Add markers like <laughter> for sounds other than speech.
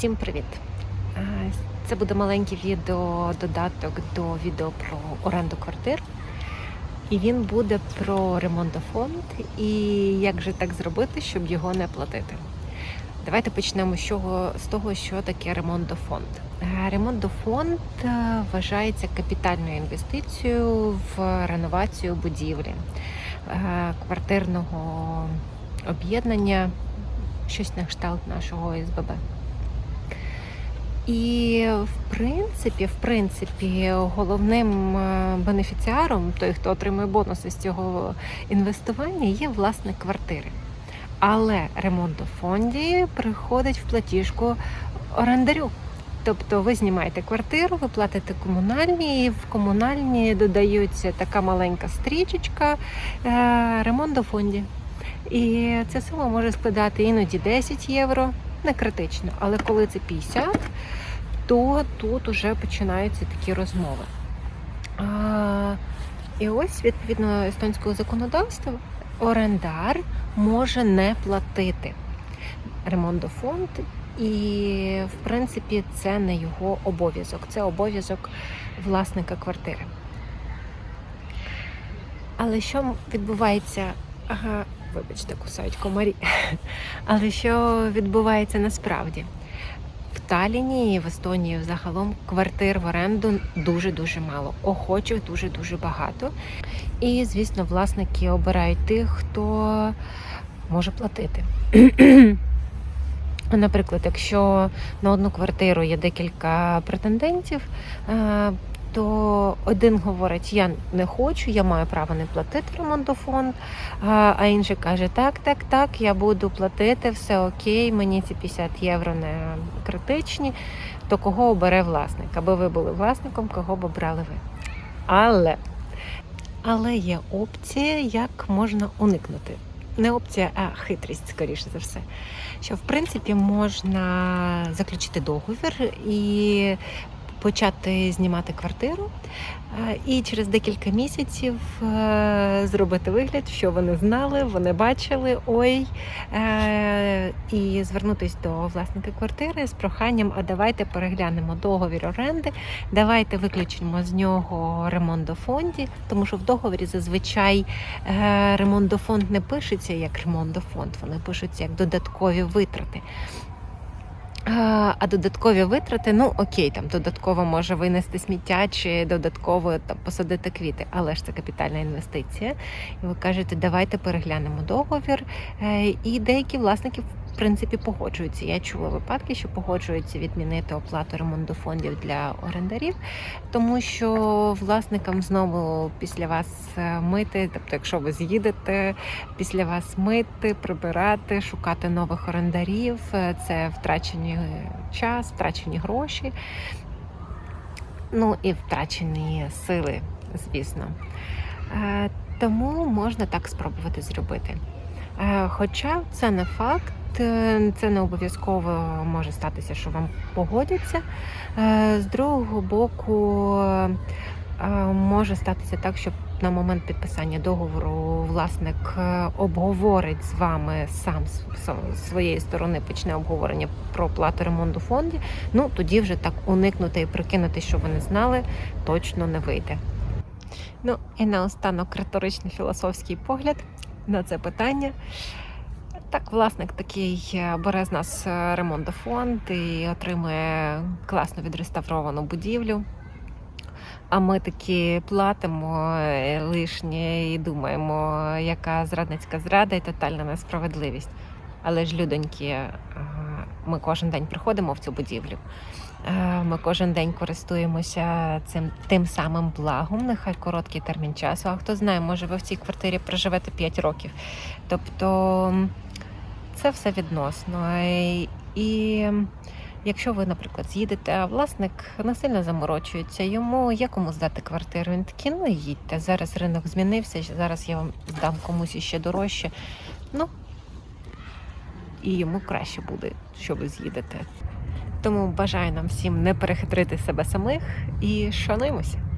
Усім привіт! Е, Це буде маленький відео додаток до відео про оренду квартир. І він буде про ремонтофонд і як же так зробити, щоб його не платити. Давайте почнемо з, того, що таке ремонтофонд. Е, Ремонтофонд е, вважається капітальною інвестицією в реновацію будівлі квартирного об'єднання, щось на кшталт нашого ОСББ. І в принципі, в принципі, головним е, бенефіціаром, той, хто отримує бонуси з цього інвестування, є власник квартири. Але ремонт у фонді приходить в платіжку орендарю. Тобто ви знімаєте квартиру, ви платите комунальні, і в комунальні додаються така маленька стрічечка е, ремонт у фонді. І ця сума може складати іноді 10 євро, не критично, але коли це 50, то тут вже починаються такі розмови. А, і ось, відповідно естонського законодавства, орендар може не платити ремонтофонд, і, в принципі, це не його обов'язок, це обов'язок власника квартири. Але що відбувається? Вибачте, кусають комарі. <laughs> Але що відбувається насправді? В Таліні і в Естонії взагалом квартир в оренду дуже-дуже мало. Охочих дуже-дуже багато. І, звісно, власники обирають тих, хто може платити. <clears throat> Наприклад, якщо на одну квартиру є декілька претендентів, е, то один говорить: я не хочу, я маю право не платити ремонтофонд, а інший каже: Так, так, так, я буду платити, все окей, мені ці 50 євро не критичні. То кого обере власник? Аби ви були власником, кого б обрали ви? Але, але є опція, як можна уникнути. Не опція, а хитрість, скоріше за все. Що в принципі можна заключити договір і почати знімати квартиру, е, і через декілька місяців е, зробити вигляд, що вони знали, вони бачили ой, е, і звернутися до власника квартири з проханням: а давайте переглянемо договір оренди, давайте виключимо з нього ремонт до фонді, тому що в договорі зазвичай ремонт до фонд не пишеться як ремонт до фонд, вони пишуться як додаткові витрати. А додаткові витрати, ну окей, там додатково може винести сміття чи додатково там посадити квіти, але ж це капітальна інвестиція. І ви кажете, давайте переглянемо договір. Е, І деякі власники принципі погоджуються. Я чула випадки, що погоджуються відмінити оплату ремонту фондів для орендарів, тому що власникам знову після вас е, мити, тобто, якщо ви з'їдете, після вас мити, прибирати, шукати нових орендарів, е, це втрачені час, втрачені гроші, ну і втрачені сили, звісно. Е, Тому можна так спробувати зробити. Хоча це не факт, це не обов'язково може статися, що вам погодяться. Е, З другого боку, е, може статися так, що на момент підписання договору власник е, обговорить з вами сам з своєї сторони почне обговорення про оплату ремонту фонді. Ну тоді вже так уникнути і прикинути, що ви не знали, точно не вийде. Ну і наостанок риторичний філософський погляд на це питання. Так, власник такий е, бере з нас е, ремонтофонд і отримує класно відреставровану будівлю. А ми такі платимо е, лишнє і думаємо, яка зрадницька зрада і тотальна несправедливість. Але ж, людоньки, ми кожен день приходимо в цю будівлю. Ми кожен день користуємося цим тим самим благом, нехай короткий термін часу. А хто знає, може ви в цій квартирі проживете 5 років. Тобто це все відносно. І якщо ви, наприклад, з'їдете, а власник не сильно заморочується, йому є кому здати квартиру. Він такий, ну їдьте. Зараз ринок змінився, зараз я вам здам комусь іще дорожче. Ну і йому краще буде, що ви з'їдете. Тому бажаю нам всім не перехитрити себе самих і шануємося.